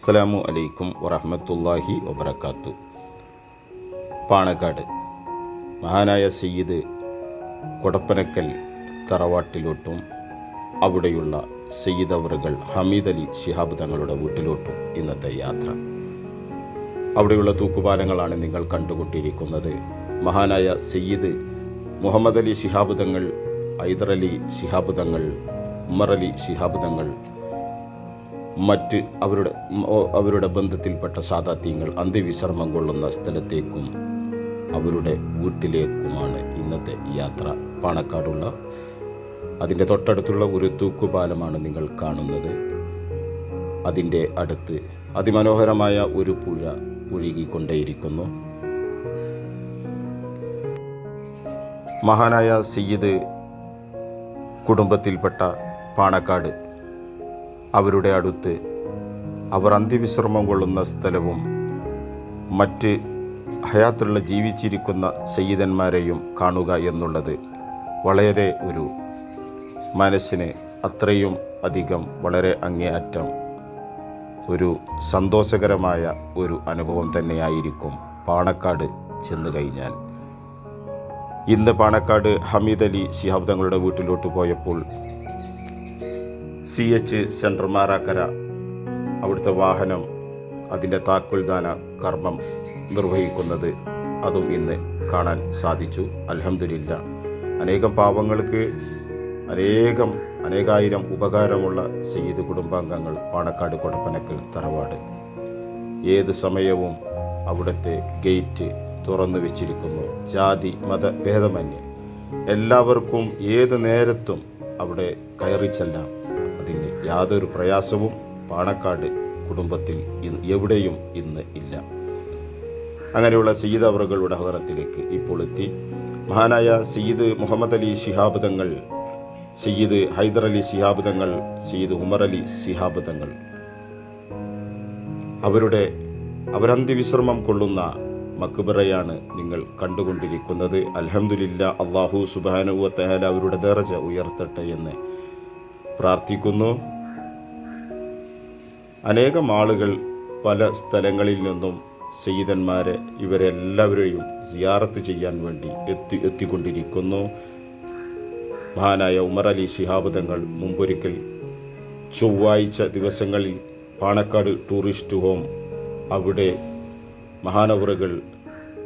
അസ്സലാമു അലൈക്കും വറഹമത്തല്ലാഹി വബർക്കാത്തു പാണക്കാട് മഹാനായ സയ്യിദ് കൊടപ്പനക്കൽ തറവാട്ടിലോട്ടും അവിടെയുള്ള സയ്യിദ് അവറുകൾ ഹമീദ് അലി ശിഹാബ് തങ്ങളുടെ വീട്ടിലോട്ടും ഇന്നത്തെ യാത്ര. അവിടെയുള്ള തൂക്കുപാലങ്ങളാണ് നിങ്ങൾ കണ്ടുകൊണ്ടിരിക്കുന്നത്. മഹാനായ സയ്യിദ് മുഹമ്മദ് അലി ശിഹാബ് തങ്ങൾ ഐദർ അലി ശിഹാബ് തങ്ങൾ ഉമ്മർ അലി ശിഹാബ് തങ്ങൾ മറ്റ് അവരുടെ അവരുടെ ബന്ധത്തിൽപ്പെട്ട സാധാത്യങ്ങൾ അന്ത്യവിശ്രമം കൊള്ളുന്ന സ്ഥലത്തേക്കും അവരുടെ വീട്ടിലേക്കുമാണ് ഇന്നത്തെ യാത്ര. പാണക്കാടുള്ള അതിന്റെ തൊട്ടടുത്തുള്ള ഒരു തൂക്കുപാലമാണ് നിങ്ങൾ കാണുന്നത്. അതിന്റെ അടുത്ത് അതിമനോഹരമായ ഒരു പുഴ ഒഴുകിക്കൊണ്ടേയിരിക്കുന്നു. മഹാനായ സയ്യിദ് കുടുംബത്തിൽപ്പെട്ട പാണക്കാട് അവരുടെ അടുത്ത്. അവർ അന്ത്യവിശ്രമം കൊള്ളുന്ന സ്ഥലവും മറ്റ് ഹയാത്തുള്ള ജീവിച്ചിരിക്കുന്ന സയ്യിദന്മാരെയും കാണുക എന്നുള്ളത് വളരെ ഒരു മനസ്സിന് അത്രയും അധികം വളരെ അങ്ങേയറ്റം ഒരു സന്തോഷകരമായ ഒരു അനുഭവം തന്നെയായിരിക്കും പാണക്കാട് ചെന്ന് കഴിഞ്ഞാൽ. ഇന്ന് പാണക്കാട് ഹമീദ് അലി ശിഹാബ് തങ്ങളുടെ വീട്ടിലോട്ട് പോയപ്പോൾ സി എച്ച് സെൻട്രൽ മാറാക്കര. അവിടുത്തെ വാഹനം അതിന്റെ താക്കോൽദാന കർമ്മം നിർവഹിക്കുന്നത് അതും ഇന്ന് കാണാൻ സാധിച്ചു. അലഹമില്ല അനേകം പാവങ്ങൾക്ക് അനേകം അനേകായിരം ഉപകാരമുള്ള സയ്യിദ് കുടുംബാംഗങ്ങൾ പാണക്കാട് കൊടപ്പനക്കൽ തറവാട്. ഏത് സമയവും അവിടുത്തെ ഗേറ്റ് തുറന്നു വെച്ചിരിക്കുന്നു. ജാതി മത ഭേദമന്യേ. എല്ലാവർക്കും ഏത് നേരത്തും അവിടെ കയറി ചെല്ലാം. അതിന് യാതൊരു പ്രയാസവും പാണക്കാട് കുടുംബത്തിൽ എവിടെയും ഇന്ന് ഇല്ല. അങ്ങനെയുള്ള സയ്യിദ് അവറുകളുടെ ഹദറത്തിലേക്ക് ഇപ്പോൾ എത്തി. മഹാനായ സയ്യിദ് മുഹമ്മദ് അലി ശിഹാബ് തങ്ങൾ സയ്യിദ് ഹൈദർ അലി ശിഹാബ് തങ്ങൾ സയ്യിദ് ഉമർ അലി ശിഹാബ് തങ്ങൾ. അവരുടെ അവരന്ത്യവിശ്രമം കൊള്ളുന്ന മക്ബറയാണ് നിങ്ങൾ കണ്ടുകൊണ്ടിരിക്കുന്നത്. അലഹമുല്ല അള്ളാഹു സുബാനുവ തഹാല അവരുടെ ദർജ ഉയർത്തട്ടെ എന്ന് പ്രാർത്ഥിക്കുന്നു. അനേകം ആളുകൾ പല സ്ഥലങ്ങളിൽ നിന്നും സയ്യിദന്മാരെ ഇവരെല്ലാവരെയും സിയാറത്ത് ചെയ്യാൻ വേണ്ടി എത്തി എത്തിക്കൊണ്ടിരിക്കുന്നു. മഹാനായ ഉമർ അലി ശിഹാബ് തങ്ങൾ മുമ്പൊരിക്കൽ ചൊവ്വാഴ്ച ദിവസങ്ങളിൽ പാണക്കാട് ടൂറിസ്റ്റ് ഹോം അവിടെ മഹാനവറുകൾ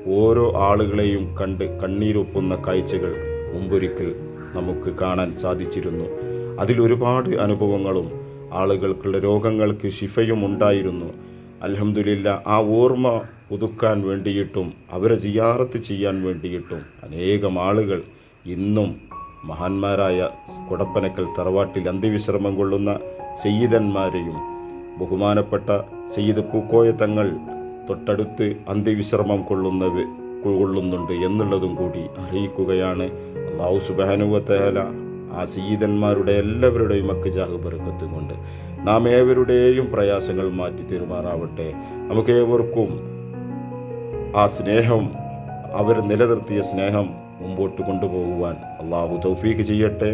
ഓരോ ആളുകളെയും കണ്ട് കണ്ണീരൊപ്പുന്ന കാഴ്ചകൾ മുമ്പൊരിക്കൽ നമുക്ക് കാണാൻ സാധിച്ചിരുന്നു. അതിലൊരുപാട് അനുഭവങ്ങളും ആളുകൾക്കുള്ള രോഗങ്ങൾക്ക് ശിഫയും ഉണ്ടായിരുന്നു. അലഹമുല്ല ആ ഓർമ്മ പുതുക്കാൻ വേണ്ടിയിട്ടും അവരെ ജിയാറത്ത് ചെയ്യാൻ വേണ്ടിയിട്ടും അനേകം ആളുകൾ ഇന്നും മഹാന്മാരായ കൊടപ്പനക്കൽ തറവാട്ടിൽ അന്ത്യവിശ്രമം കൊള്ളുന്ന സയ്യിദന്മാരെയും ബഹുമാനപ്പെട്ട സയ്യിദ് പൂക്കോയ തങ്ങൾ തൊട്ടടുത്ത് അന്ത്യവിശ്രമം കൊള്ളുന്നവ കൊള്ളുന്നുണ്ട് എന്നുള്ളതും കൂടി അറിയിക്കുകയാണ്. അള്ളാഹു സുബാനുവത്തേല ആ സീതന്മാരുടെ എല്ലാവരുടെയും അക്കജാഹ് ബർക്കത്ത് കൊണ്ട് നാം ഏവരുടെയും പ്രയാസങ്ങൾ മാറ്റി തീരുമാറാവട്ടെ. നമുക്ക് ഏവർക്കും ആ സ്നേഹം അവർ നിലനിർത്തിയ സ്നേഹം മുമ്പോട്ട് കൊണ്ടുപോകുവാൻ അള്ളാഹു തൗഫീഖ് ചെയ്യട്ടെ.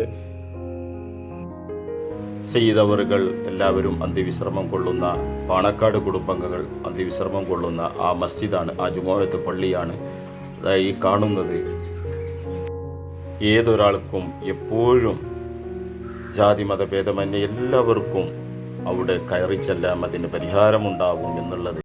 ചെയ്തവറുകൾ എല്ലാവരും അന്ത്യവിശ്രമം കൊള്ളുന്ന പാണക്കാട് കുടുംബാംഗങ്ങൾ അന്ത്യവിശ്രമം കൊള്ളുന്ന ആ മസ്ജിദാണ് ആ ജുമോനത്ത് പള്ളിയാണ് ഈ കാണുന്നത്. ഏതൊരാൾക്കും എപ്പോഴും ജാതി മതഭേദമന്യേ എല്ലാവർക്കും അവിടെ കയറി ചെല്ലാം അതിന് പരിഹാരമുണ്ടാകും എന്നുള്ളത്